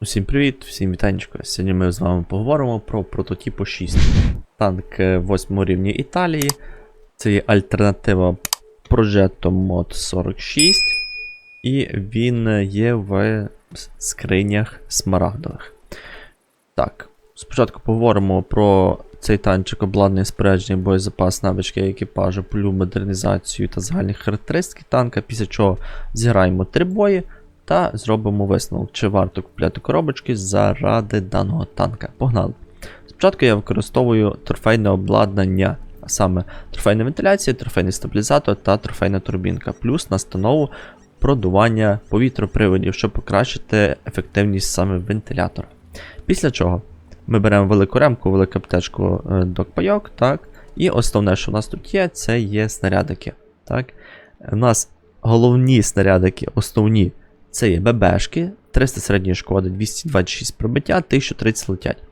Усім привіт, всім вітанечко. Сьогодні ми з вами поговоримо про прототипу 6. Танк 8 рівня Італії. Це є альтернатива Progetto Mod 46. І він є в скринях смарагдових. Так, спочатку поговоримо про цей танчик обладнання спорядження, боєзапас, навички екіпажу, полю, модернізацію та загальні характеристики танка, після чого зіграємо три бої та зробимо висновок, чи варто купляти коробочки заради даного танка. Погнали! Спочатку я використовую трофейне обладнання, а саме трофейна вентиляція, трофейний стабілізатор та трофейна турбінка, плюс настанову продування повітроприводів, щоб покращити ефективність саме вентилятора. Після чого ми беремо велику ремку, велику аптечку е, докпайок, так. І основне, що у нас тут є, це є снарядики. Так. У нас головні снарядики, основні, це є ББшки, 300 середньої шкоди, 226 пробиття, 1030 летять.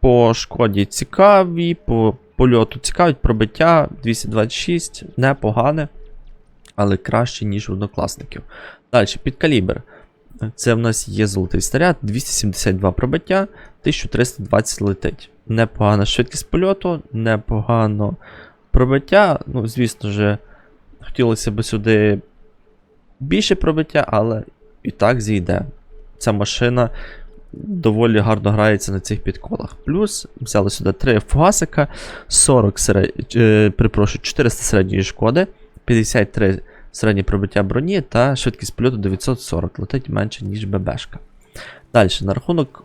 По шкоді цікаві, по польоту цікавить пробиття 226, непогане, але краще, ніж в однокласників. Далі, під калібр. Це в нас є золотий снаряд, 272 пробиття, 1320 летить. Непогана швидкість польоту, непогано пробиття. Ну, звісно ж, хотілося б сюди більше пробиття, але і так зійде. Ця машина доволі гарно грається на цих підколах. Плюс взяли сюди 3 фугасика, 40 серед... е, перепрошую, 400 середньої шкоди, 53 середнє пробиття броні та швидкість польоту 940, летить менше, ніж ББшка. Далі, на рахунок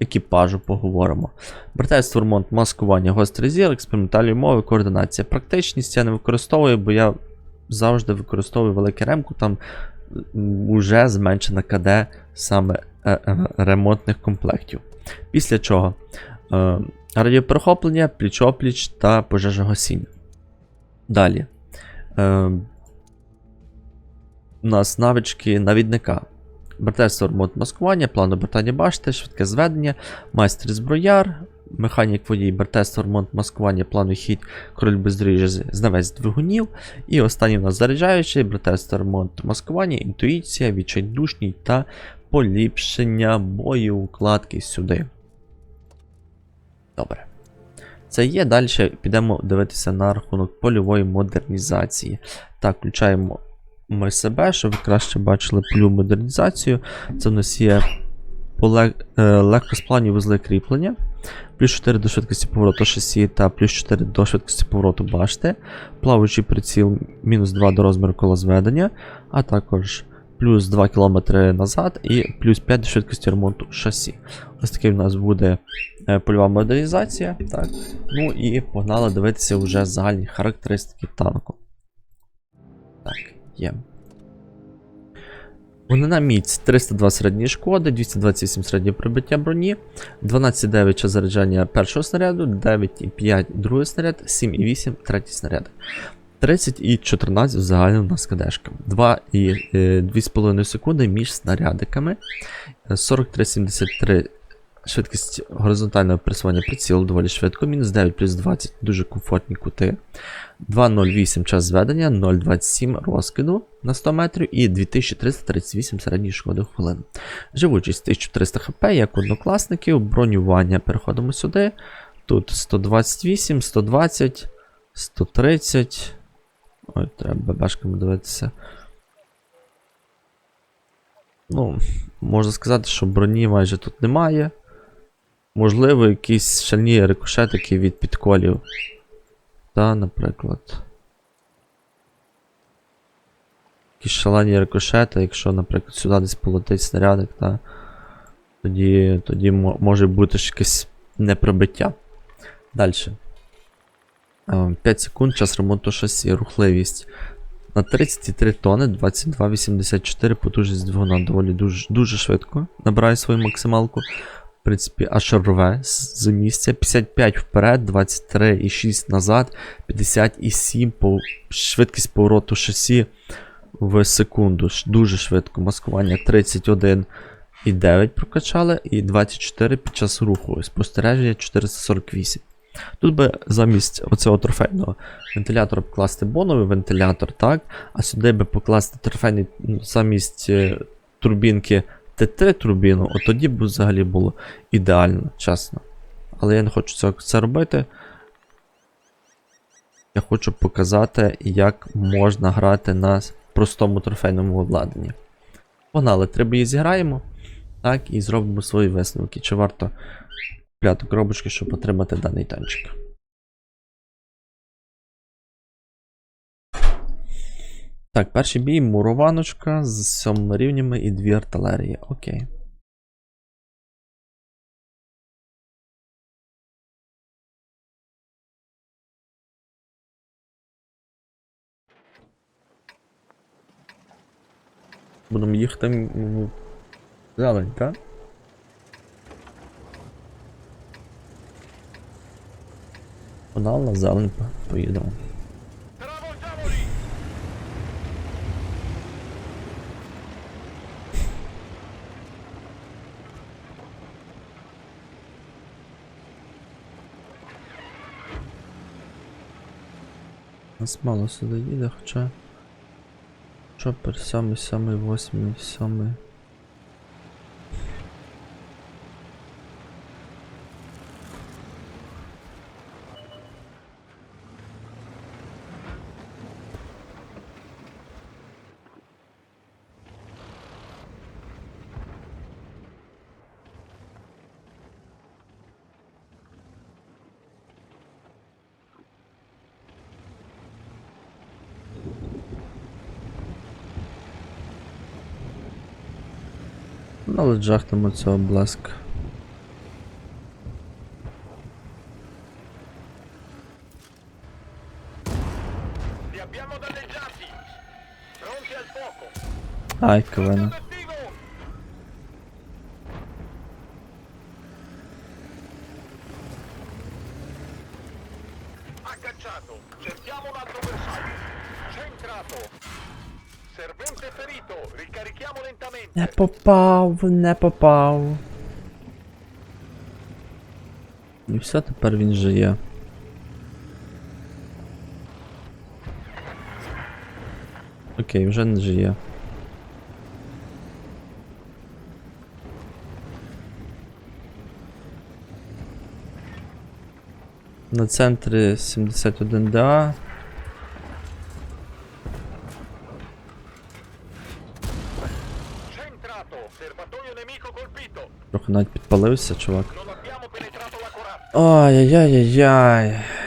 екіпажу поговоримо. Братейство ремонт, маскування, гострий зір, експериментальні умови, координація. Практичність я не використовую, бо я завжди використовую велике ремку, там вже зменшена КД саме е, е, ремонтних комплектів. Після чого е, пліч-опліч та пожежогасіння. Далі. У нас навички навідника. Братерство ремонт маскування, план обертання башти, швидке зведення, майстер зброяр, механік водій, братерство ремонт маскування, план хід, король бездоріжжя, знавець двигунів. І останній у нас заряджаючий, братерство ремонт маскування, інтуїція, відчайдушність та поліпшення бою укладки сюди. Добре. Це є. Далі підемо дивитися на рахунок польової модернізації. Так, включаємо ми себе, щоб ви краще бачили польову модернізацію. Це в нас є е, легкосплавні вузли кріплення, плюс 4 до швидкості повороту шасі та плюс 4 до швидкості повороту башти, плаваючий приціл мінус 2 до розміру колозведення, а також плюс 2 км назад і плюс 5 до швидкості ремонту шасі. Ось такий у нас буде е, польова модернізація. Так. Ну і погнали дивитися вже загальні характеристики танку. Є. Вогнена міць 302 середньої шкоди, 228 середнє прибиття броні, 12,9 час заряджання першого снаряду, 9,5 другий снаряд, 7,8 третій снаряд. 30 і 14 взагалі у нас кадешка. 2 е, 2,5 секунди між снарядиками. 43,73 швидкість горизонтального пресування прицілу доволі швидко. Мінус 9 плюс 20 дуже комфортні кути. 2,08 час зведення, 0,27 розкиду на 100 метрів і 2338 середньої шкоди в хвилину. Живучість 1300 хп, як однокласників, бронювання. Переходимо сюди. Тут 128, 120, 130. Ой, треба башками дивитися. Ну, можна сказати, що броні майже тут немає. Можливо, якісь шальні рикошетики від підколів. Та, наприклад. Якісь шалені рикошети, якщо, наприклад, сюди десь полетить снарядик, та, тоді, тоді може бути ж якесь непробиття. Далі. 5 секунд час ремонту шасі, рухливість. На 33 тони 22,84 потужність двигуна доволі дуже, дуже швидко набирає свою максималку. В принципі, аж рве з місця. 55 вперед, 23,6 назад, 50,7 по швидкість повороту шасі в секунду. Дуже швидко. Маскування 31,9 прокачали і 24 під час руху. Спостереження 448. Тут би замість оцього трофейного вентилятора покласти боновий вентилятор, так? А сюди би покласти трофейний ну, замість е, турбінки Т3 турбіну, от тоді б взагалі було ідеально, чесно. Але я не хочу цього це робити. Я хочу показати, як можна грати на простому трофейному обладнанні. Погнали, три бої зіграємо. Так, і зробимо свої висновки. Чи варто купляти коробочки, щоб отримати даний танчик. Так, перший бій мурованочка з сьомими рівнями і дві артилерії. Окей. Будемо їхати в зелень, так? Погнали на зелень поїдемо. Нас мало сюди їде, хоча. Чопер, сьомий, восьмий, сьомий. Ну, але джахнемо цього fuoco! Ай, кавена. Не попав, не попав. І все, тепер він же є. Окей, вже не жиє. На центрі 71 ДА. Трохи навіть підпалився, чувак. Non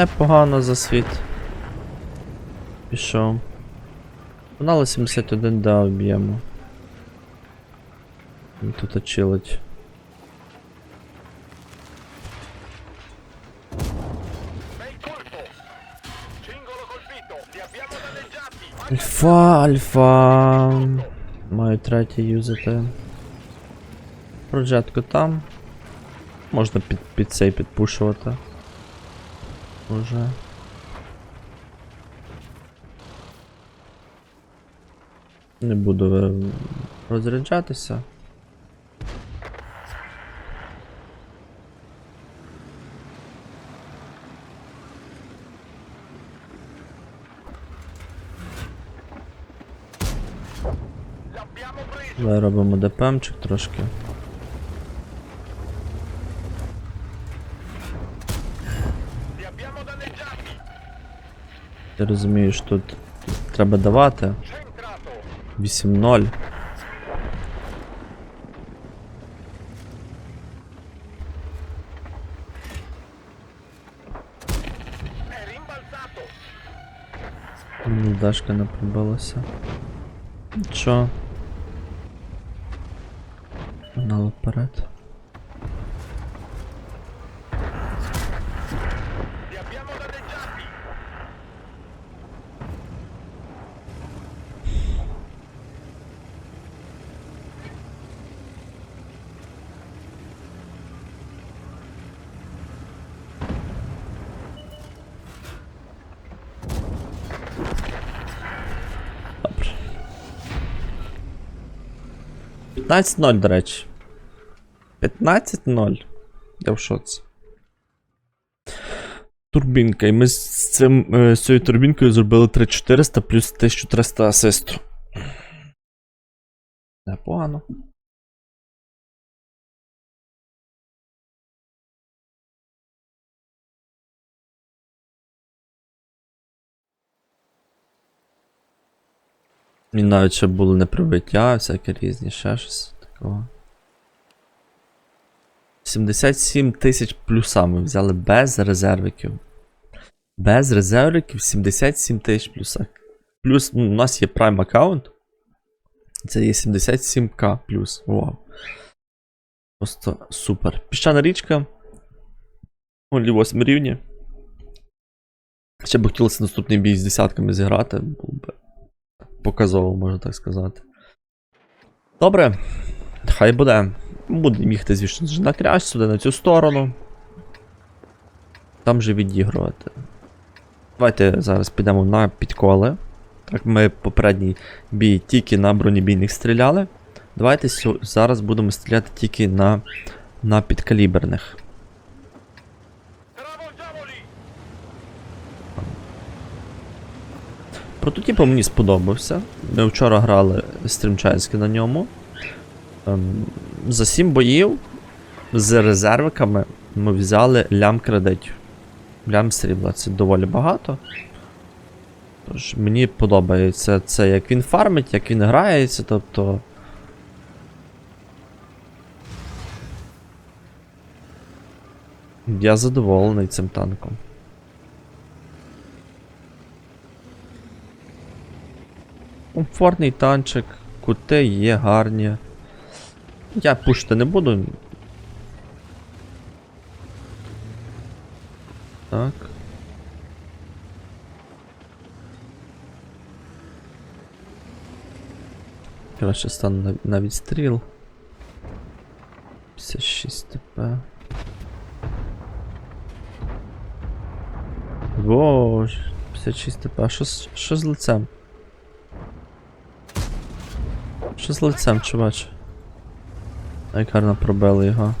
Непогано за світ. Пішов. Погнали 71 да об'ємо. Тут очилить. Альфа, альфа. Маю третій юзати. Проджетку там. Можна під, під цей підпушувати. Уже. Не буду е, розряджатися. Робимо ДПМчик трошки. Ти розумієш, тут треба давати. Centrato! 8-0. È! Ну, Дашка не пробилася. Нічого. Погнали вперед. 15-0, до речі. 15-0. Я в шоці. Турбінка. І ми з, цим, е, з цією турбінкою зробили 3400 плюс 1300 асисту. Непогано. І навіть ще були неприбиття, всякі різні, ще щось такого. 77 тисяч плюсами взяли без резервиків. Без резервиків 77 тисяч плюса. Плюс ну, у нас є Prime аккаунт. Це є 77к плюс. Вау. Просто супер. Піщана річка. Олі 8 рівні. Ще б хотілося наступний бій з десятками зіграти. Було б показово, можна так сказати. Добре. Хай буде. Будемо їхати, звісно, на кряж сюди, на цю сторону. Там же відігрувати. Давайте зараз підемо на підколи. Так, ми попередній бій тільки на бронебійних стріляли. Давайте зараз будемо стріляти тільки на, на підкаліберних. Прототипу мені сподобався. Ми вчора грали стрімчайськи на ньому. Ем, за 7 боїв з резервиками ми взяли лям кредитів. Лям срібла це доволі багато. Тож мені подобається це, як він фармить, як він грається, тобто. Я задоволений цим танком. Комфортний танчик, кути є гарні. Я пушити не буду. Так. Краще стану на, відстріл. 56 ТП. Боже, 56 ТП. А що з лицем? Що з лицем, чувач? Як гарно пробили його.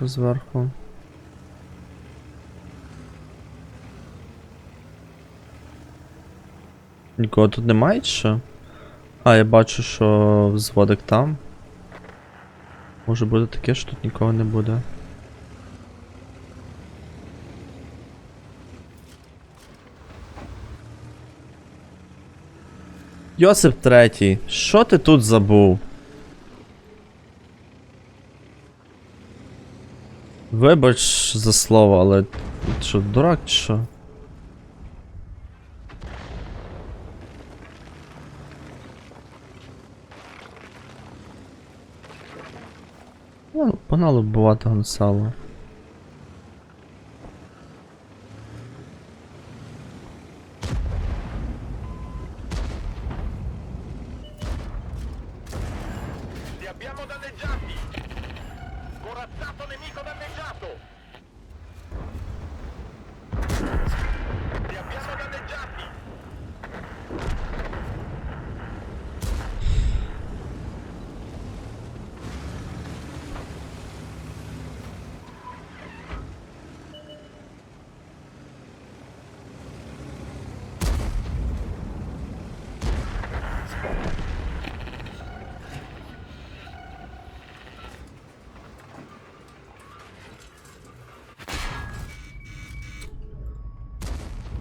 Зверху. Нікого тут немає чи що? А, я бачу, що взводик там. Може бути таке, що тут нікого не буде. Йосип третій, що ти тут забув? Вибач за слово, але що, дурак чи що? Ну, погнали вбивати Гонсало.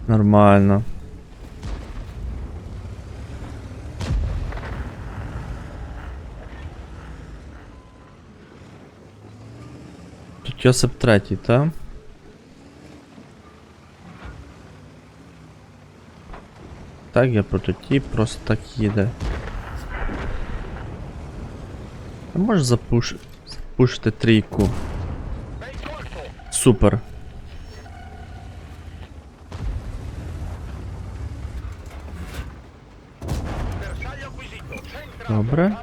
Нормально. Тут Йосип третій, та? Так, я прототип, просто так їде. А можеш запуш... запушити трійку? Супер. Добре.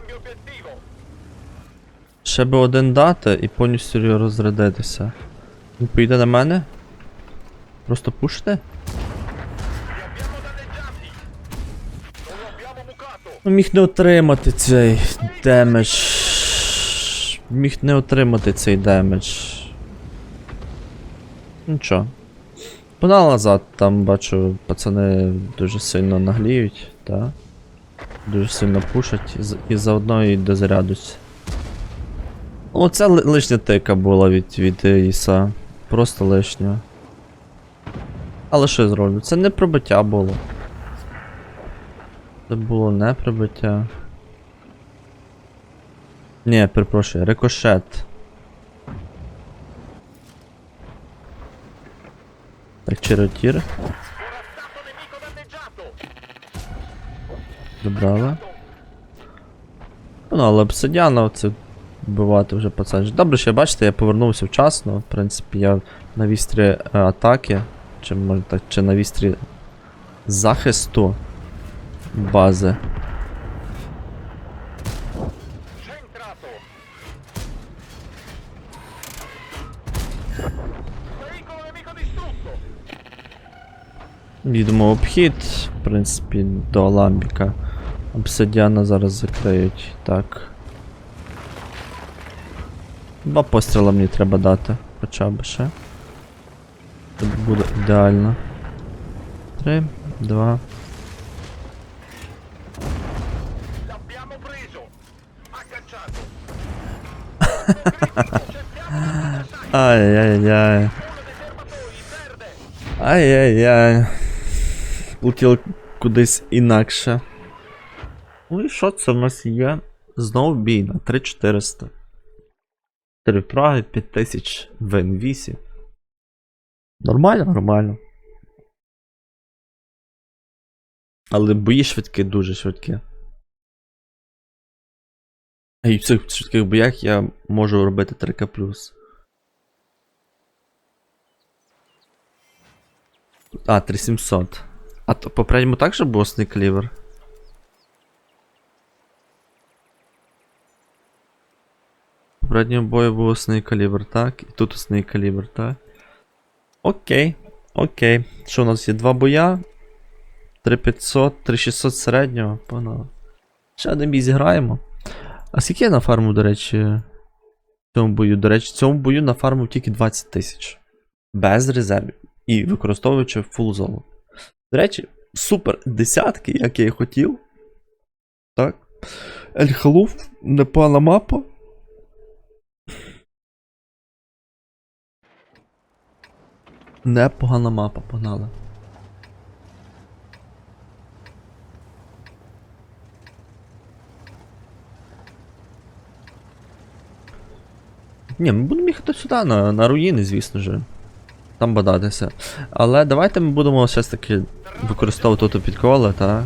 Ще би один дати і повністю розрядитися. Він поїде на мене? Просто bucato. Ну, міг не отримати цей демедж. Міг не отримати цей демедж. Нічого. Погнали назад, там бачу, пацани дуже сильно нагліють, так? Дуже сильно пушать і, заодно і дозарядуться. Ну, це лишня тика була від, від Іса. Просто лишня. Але що я зроблю? Це не пробиття було. Це було не прибиття. Ні, перепрошую, рикошет. Так, чиротір. Добрали. Ну, але обсидіана це вбивати вже пацан. Добре, що бачите, я повернувся вчасно. В принципі, я на вістрі е, атаки, чи може так, чи на вістрі захисту бази. Їдемо обхід, в принципі, до Аламбіка. Обсидіана зараз закриють. Так. Два постріла мені треба дати. Хоча б ще. Це буде ідеально. Три, два. Ай-яй-яй. Ай-яй-яй. Летіло кудись інакше. Ну і що це в нас є? Знову бій на 3400. 4 праги, 5000 в N8. Нормально, нормально. Але бої швидкі, дуже швидкі. І в цих швидких боях я можу робити 3К. А, 3700. А то попередньому також був основний калібр? В попередньому бою був основний калібр, так? І тут основний калібр, так? Окей, окей. Що у нас є два боя? 3500, 3600 середнього, погнали. Ще один бій зіграємо. А скільки я нафармив, до речі, в цьому бою? До речі, в цьому бою нафармив тільки 20 тисяч. Без резервів. І використовуючи фул золо. До речі, супер десятки, як я і хотів. Так. Ель Халуф, непогана мапа. Непогана мапа, погнали. Ні, ми будемо їхати сюди, на, на руїни, звісно ж. Там бадатися. Але давайте ми будемо все ж таки використовувати тут підколи, та.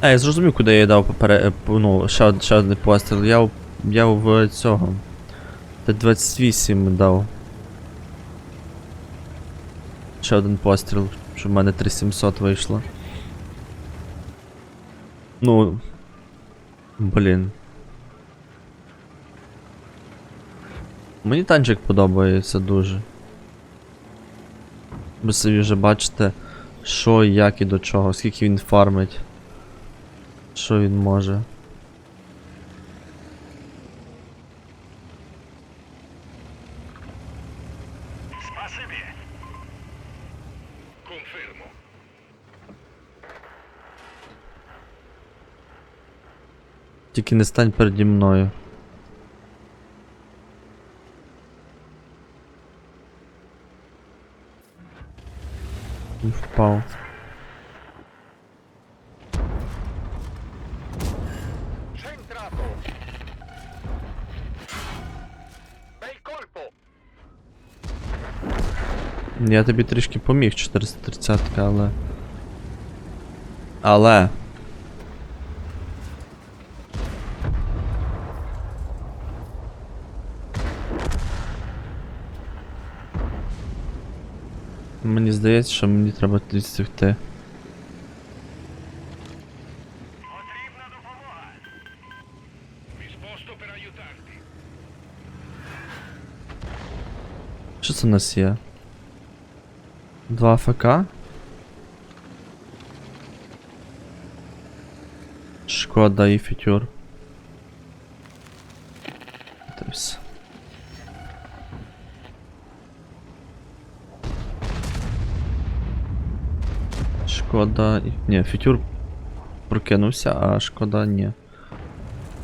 А, я зрозумів, куди я дав попере... е, ну, ще, ще один постріл. Я, я в цього. Т-28 дав. Ще один постріл, щоб в мене 3700 вийшло. Ну. Блін. Мені танчик подобається дуже. Ви собі вже бачите, що, як і до чого, скільки він фармить. Що він може. Тільки не стань переді мною. Він впав. Я тобі трішки поміг, 430, але. Але. Мені здається, що мені треба звідси втекти. Потрібна допомога. Що це у нас є? Два АФК? Шкода і фітюр. Це все. Шкода. Ні, фітюр прокинувся, а шкода ні.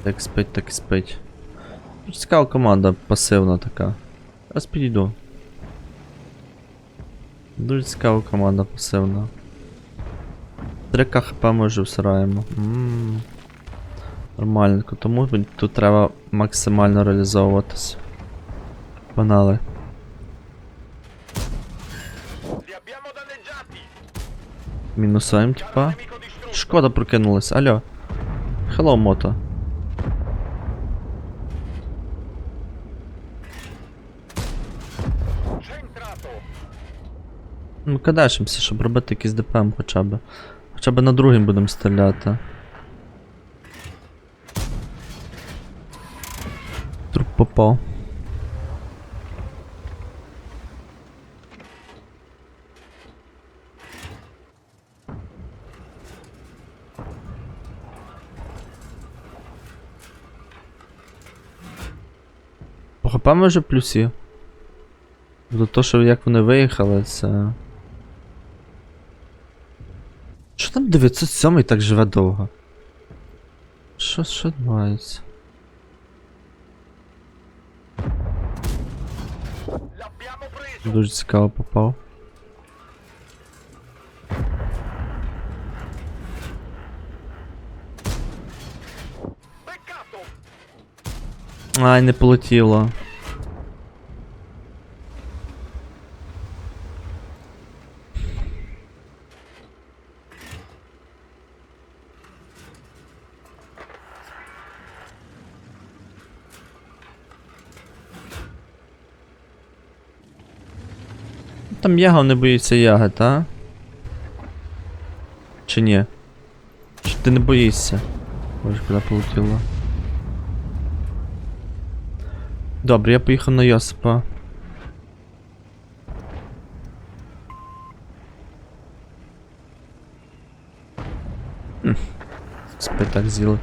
Так спить, так спить. Цікава команда, пасивна така. Зараз підійду. Дуже цікава команда пасивна. 3 хп ми вже всираємо. Ммм. Нормальненько, тому тут треба максимально реалізовуватися. Панали. Мінусуємо, типа. Шкода прокинулась, алло. Hello, мото. Centrato. Ну, кадешимося, щоб робити якийсь ДПМ хоча б. Хоча б на другим будемо стріляти. Труп попав. По ми вже плюсі. До того, що як вони виїхали, це. Що там 907 так живе довго? Що, що відбувається? Дуже цікаво попав. Ай, не полетіло. Там яга не боїться яги, та? Чи ні? Чи ти не боїшся? Боже, куди полетіло? Добре, я поїхав на Йосипа. Так з'їли.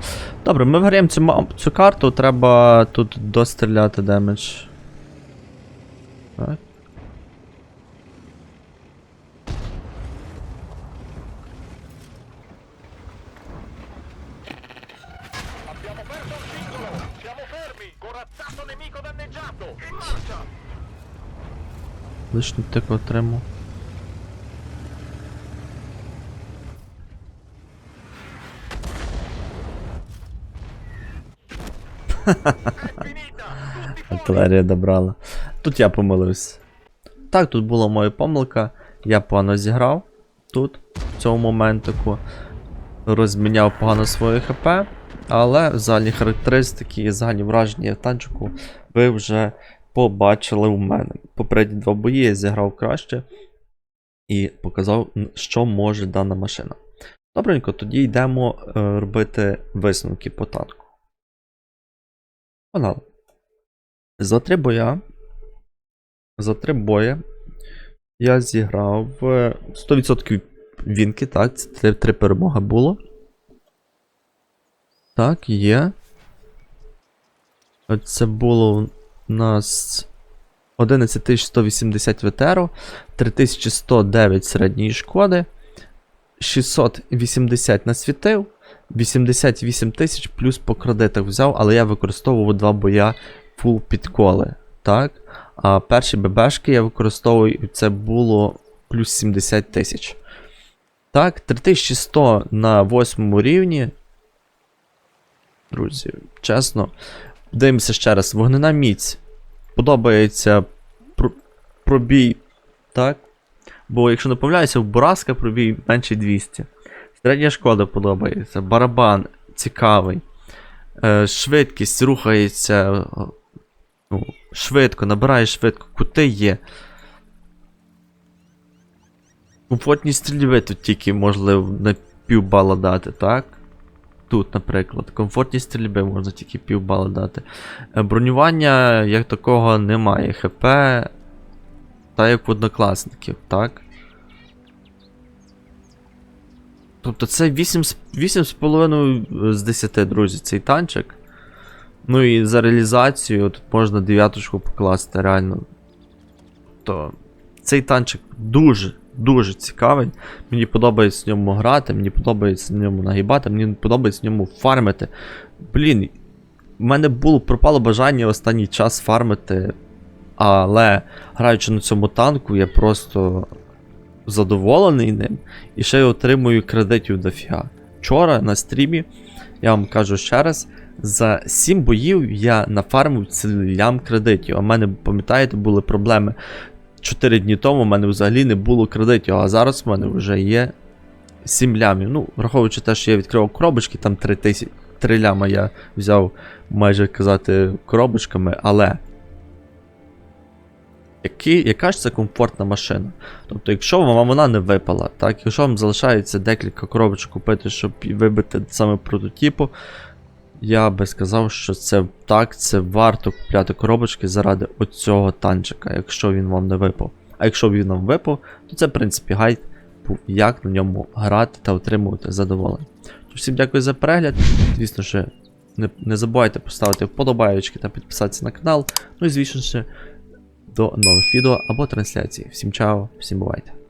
Добре, ми виграємо цю, цю карту, треба тут достріляти демедж. Так. Лишню тику отримав. Артилерія добрала. Тут я помилився. Так, тут була моя помилка. Я погано зіграв тут, в цьому моментику. Розміняв погано своє ХП. Але загальні характеристики і загальні враження танчику ви вже побачили у мене. Попередні два бої я зіграв краще і показав, що може дана машина. Добренько, тоді йдемо е, робити висновки по танку. Погнали. За три боя. За три бої я зіграв е, 100% вінки, так, це три, перемоги було. Так, є. Е, Це було у нас 11180 ветеро, 3109 середньої шкоди, 680 насвітив, 88 тисяч плюс по кредитах взяв, але я використовував два боя фул підколи. Так. А перші ББшки я використовую, це було плюс 70 тисяч. Так, 3100 на 8 рівні. Друзі, чесно. Дивимося ще раз. Вогнена міць. Подобається пр- пробій. Так. Бо, якщо не помиляюся, в Бураска пробій менше 200. Середня шкода подобається. Барабан цікавий. Е, швидкість рухається. Ну, швидко, набирає швидко. Кути є. Комфортні стрільби тут тільки можливо на півбала дати, так? Тут, наприклад, комфортні стрільби можна тільки півбала дати. Е, Бронювання як такого немає. ХП. Та як в однокласників, так? Тобто це 8, 8,5 з 10, друзі, цей танчик. Ну і за реалізацію тут можна дев'яточку покласти, реально. То цей танчик дуже, дуже цікавий. Мені подобається в ньому грати, мені подобається в ньому нагибати, мені подобається в ньому фармити. Блін, в мене було пропало бажання останній час фармити. Але граючи на цьому танку, я просто задоволений ним. І ще й отримую кредитів дофіга. Вчора на стрімі, я вам кажу ще раз, за 7 боїв я нафармив цілям кредитів. А в мене, пам'ятаєте, були проблеми. 4 дні тому в мене взагалі не було кредитів, а зараз в мене вже є 7 лямів. Ну, враховуючи те, що я відкривав коробочки, там 3, тисяч, 3 ляма я взяв майже казати коробочками, але. Які, яка ж це комфортна машина? Тобто, якщо вам вона не випала, так, якщо вам залишається декілька коробочок купити, щоб вибити саме прототипу, я би сказав, що це так, це варто купляти коробочки заради оцього танчика, якщо він вам не випав. А якщо він вам випав, то це, в принципі, гайд як на ньому грати та отримувати задоволення. Тож всім дякую за перегляд. Звісно ж, не, не забувайте поставити вподобайочки та підписатися на канал. Ну і звісно ж, до нових відео або трансляцій. Всім чао, всім бувайте.